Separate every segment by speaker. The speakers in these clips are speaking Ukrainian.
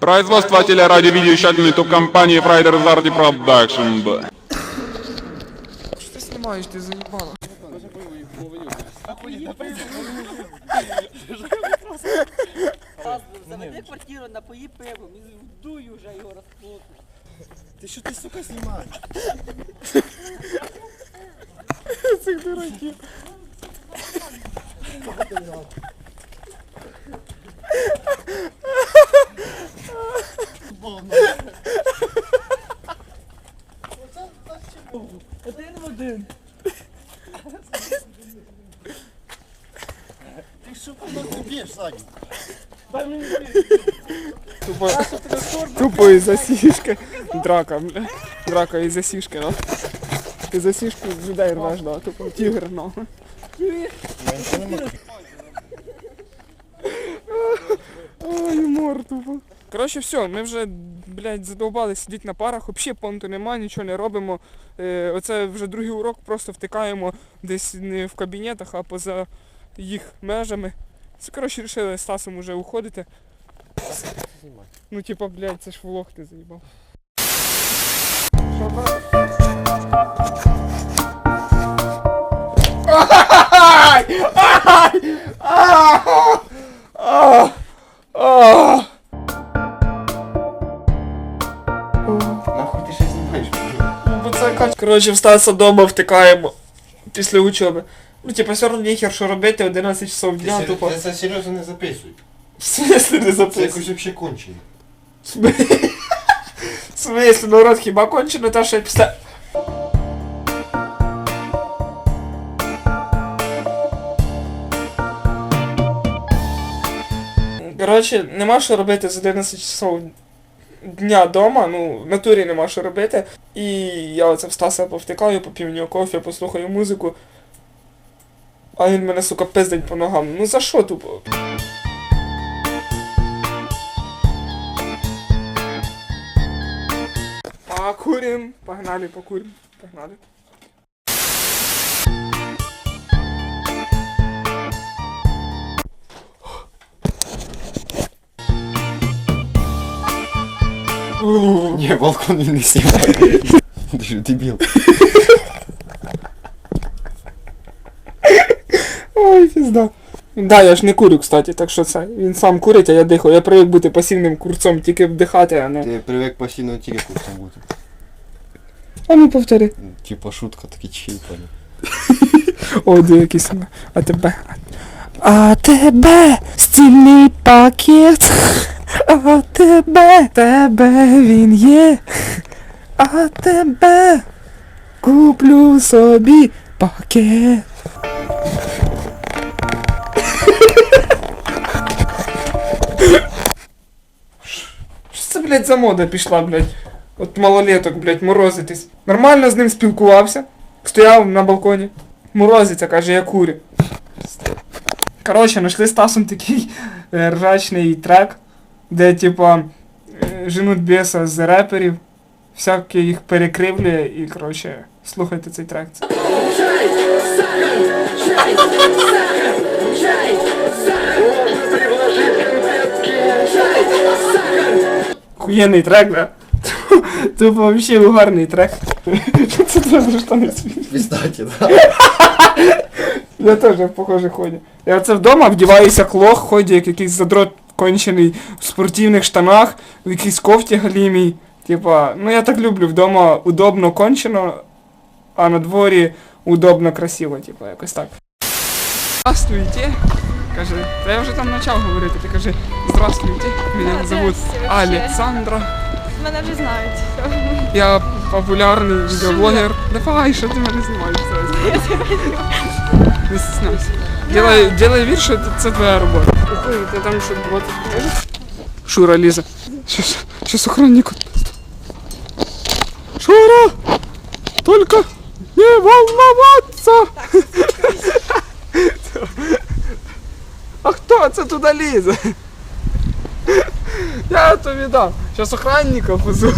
Speaker 1: Производство телерадиовидеовещательной топ-компании Fridays Arty Production.
Speaker 2: Що ти знімаєш, ти заїбала?
Speaker 3: Заведи квартиру, напої пивом і вдую вже його розплоту.
Speaker 4: Ти що ти, сука, знімаєш?
Speaker 2: Цих дураків.
Speaker 3: Один в один.
Speaker 4: Ти що нас б'єш, Саня?
Speaker 2: Тупо, тупо із-за сішки. Драка, бля. Драка із-за сішки, ну. Ти за сішку людей рвеш, да, тупо тігр, ну. Ой, юмор тупо. Коротше, все, ми вже, блядь, задовбали сидіти на парах, взагалі понту нема, нічого не робимо. Е, оце вже другий урок, просто втикаємо десь не в кабінетах, а поза їх межами. Це, коротше, вирішили з Стасом уже уходити. Ну, типа, блядь, це ж влог ти заїбав. Що, брат?
Speaker 4: Нахуй
Speaker 2: Ну, це. Коротше, дома втикаємо після учоби. Ну, типа, все одно ніхер, що робити, 11 часов дня, тупо.
Speaker 4: Ти це серйозно не записуй.
Speaker 2: В смислі не
Speaker 4: Це
Speaker 2: записуй?
Speaker 4: якось взагалі кончено.
Speaker 2: В смислі, народ, хіба кончено те, що я після... Коротше, нема що робити з 11 часов дня дома, ну, в натурі нема що робити. І я оце в Стаса повтикаю, попів нього кофе, послухаю музику. А він мене, сука, пиздить по ногам. Ну за що тупо? Покурим. Погнали, покурим. Погнали.
Speaker 4: Ні, балкон не знімає. Ти що, дебіл?
Speaker 2: Ой, пізда. Да, я ж не курю, кстати, так що це. Він сам курить, а я дихаю. Я привик бути пасивним курцом, тільки вдихати, а не.
Speaker 4: Привик постійно тільки курсом бути.
Speaker 2: А ну повтори.
Speaker 4: Типа шутка такі чіпані.
Speaker 2: О, де якийсь. А тебе. А тебе стильний пакет. А тебе, тебе він є. А тебе куплю собі пакет. Що це, блядь, за мода пішла, блядь? От малолеток, блядь, морозитись. Нормально з ним спілкувався. Стояв на балконі. Морозиться, каже, я курю. Коротше, знайшли з Стасом такий е, ржачний трек, де, типа, е, женуть біса з реперів, всяке їх перекривлює і, коротше, слухайте цей трек. Це Охуєнний трек, да? Тупо вообще угарний трек. Це теж штани.
Speaker 4: Піздаті, да?
Speaker 2: Я теж похоже ходю. Я оце вдома вдіваюся як лох, ходжу як якийсь задрот кончений в спортивних штанах, в якійсь кофті галімій. Типа, ну я так люблю, вдома удобно кончено, а на дворі удобно красиво, типа, якось так. Здравствуйте. Каже, та я вже там почав говорити, ти каже, здравствуйте, мене зовут
Speaker 5: вообще.
Speaker 2: Олександра.
Speaker 5: Мене вже знають.
Speaker 2: Я популярний відеоблогер. Давай, що ти мене знімаєш? Не стесняйся. Делай, делай вид, що це- це твоя робота. Ой, ти там 20 хвилин? Шура, Ліза. Щас, щас охранник. Шура! Только не волноваться! А хто це туди лізе? Я тобі дам. Щас охранника позову.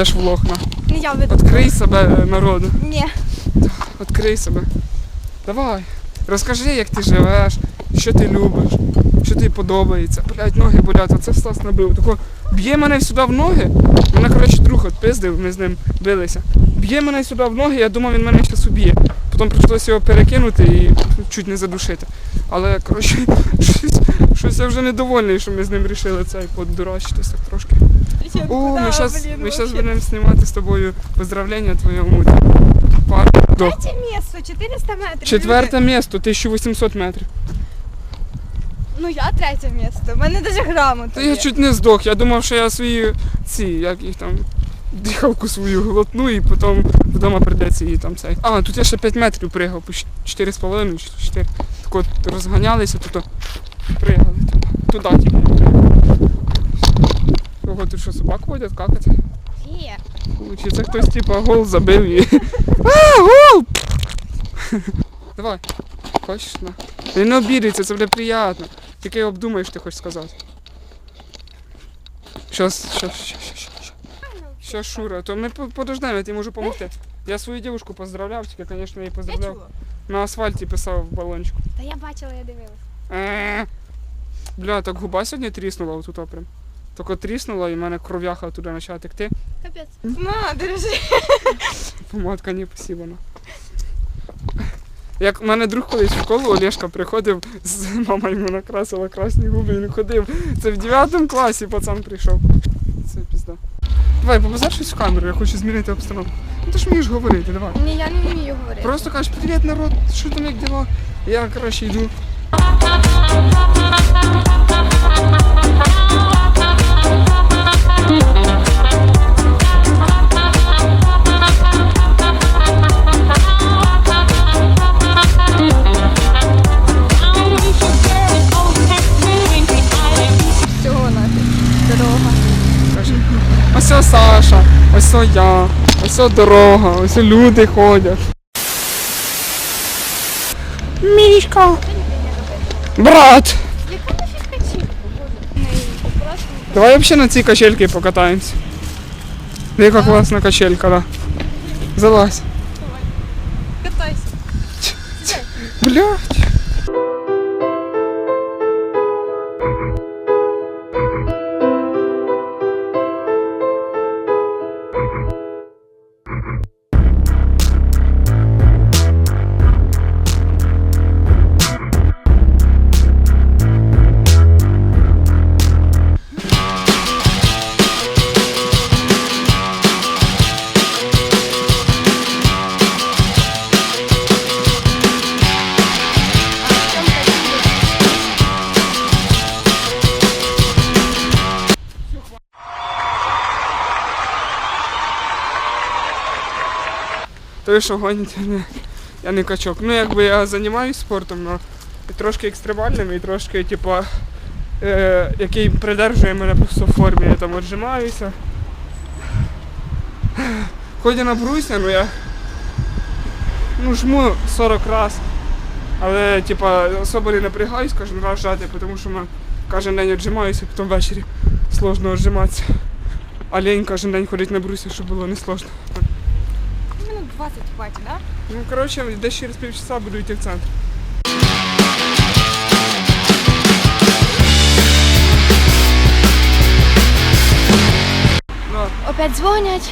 Speaker 2: Ведеш влог на.
Speaker 5: Не я веду.
Speaker 2: Відкрий себе е, народу.
Speaker 5: Ні.
Speaker 2: Відкрий себе. Давай. Розкажи, як ти живеш, що ти любиш, що тобі подобається. Блять, ноги болять, оце Стас набив. Тако б'є мене сюди в ноги. Мене, коротше, друг відпиздив, ми з ним билися. Б'є мене сюди в ноги, я думав, він мене зараз уб'є. Потім прийшлося його перекинути і чуть не задушити. Але, коротше, щось, щось я вже недовольний, що ми з ним вирішили цей подурачитися так трошки. О, ми зараз ми щас будемо знімати з тобою поздравлення твоєму пару. До.
Speaker 5: Третє місце, 400 метрів.
Speaker 2: Четверте місто, 1800 метрів.
Speaker 5: Ну я третє місце. У мене грамота.
Speaker 2: Та я
Speaker 5: є.
Speaker 2: чуть не здох. Я думав, що я свої ці, як їх там, дихалку свою глотну і потім вдома прийдеться її там цей. А, тут я ще 5 метрів пригав, по 4,5 чи 4. Так от розганялися, тут пригали. Туди типу. Кого тут що собак водять, какати?
Speaker 5: Є.
Speaker 2: Чи це хтось типа гол забив і. А, гол! Давай. Хочеш на? Він не обідеться, це буде приємно. Тільки обдумай, що ти хочеш сказати. Щас, щас, щас, щас, щас. Щас, Шура, то ми по- подождемо, я тобі можу допомогти. Я свою дівчинку поздравляв, тільки, звісно, її поздравляв. На асфальті писав в балончику.
Speaker 5: Та я бачила, я дивилась.
Speaker 2: Е. Бля, так губа сьогодні тріснула отут прям. Тільки тріснула і в мене кров'яха туди почала текти.
Speaker 5: Капець. На, держи.
Speaker 2: Помадка не спасибо. на. Як в мене друг колись в школу Олешка приходив, з мама йому накрасила красні губи, він ходив. Це в 9 класі пацан прийшов. Це пізда. Давай, побазар щось в камеру, я хочу змінити обстановку. Ну ти ж вмієш говорити, давай.
Speaker 5: Ні, я не вмію говорити.
Speaker 2: Просто кажеш, привіт, народ, що там як діла? Я краще йду. Ось я, ось дорога, ось люди ходять. Мішка. Брат.
Speaker 5: Яка нафіг качівка?
Speaker 2: Давай вообще на цій качельці покатаємось. Яка класна качелька, да. Залазь.
Speaker 5: катайся.
Speaker 2: Блять. То що гоніте, не, я не качок. Ну якби я займаюся спортом, але трошки екстремальним і трошки, типа, е, який придержує мене просто в формі. Я там віджимаюся. Ходя на бруся, ну я ну, жму 40 раз. Але типа особо не напрягаюсь кожен раз жати, тому що ми кожен день віджимаюся, потім ввечері сложно віджиматися. А лень кожен день ходить на брусі, щоб було не сложно.
Speaker 5: Минут 20 хватить, да?
Speaker 2: Ну, коротше, десь через півчаса буду йти в центр. Да.
Speaker 5: Опять дзвонять.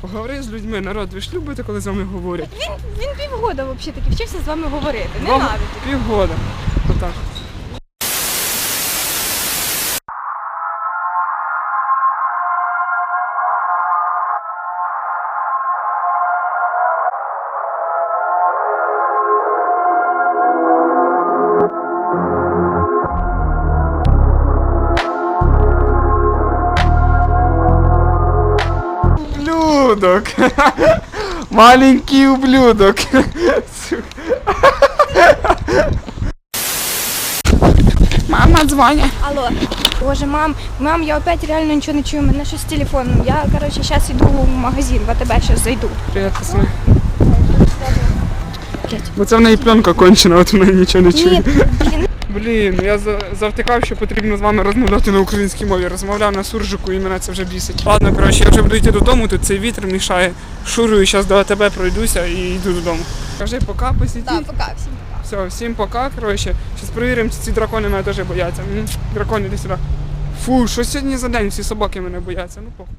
Speaker 2: Поговори з людьми, народ, ви ж любите, коли з вами говорять.
Speaker 5: Він, він півгода взагалі таки вчився з вами говорити. Не навіть.
Speaker 2: Півгода. Отак. Ублюдок. Маленький ублюдок. Мама дзвонить.
Speaker 5: Алло. Боже, мам, мам, я опять реально нічого не чую, у мене щось з телефоном. Я, коротше, зараз йду в магазин, в АТБ зараз зайду.
Speaker 2: Привіт, пацани. Бо це в неї пленка кончена, от вона нічого не чує.
Speaker 5: Ні, блін,
Speaker 2: я за- завтикав, що потрібно з вами розмовляти на українській мові. Розмовляв на суржику і мене це вже бісить. Ладно, коротше, я вже буду йти додому, тут цей вітер мішає. Шурую, зараз до АТБ пройдуся і йду додому. Кажи пока, посидіть.
Speaker 5: Так, пока всім. пока.
Speaker 2: Все, всім пока, коротше. Зараз перевіримо, чи ці дракони мене теж бояться. Дракони, іди сюди. Фу, що сьогодні за день? Всі собаки мене бояться. Ну похуй.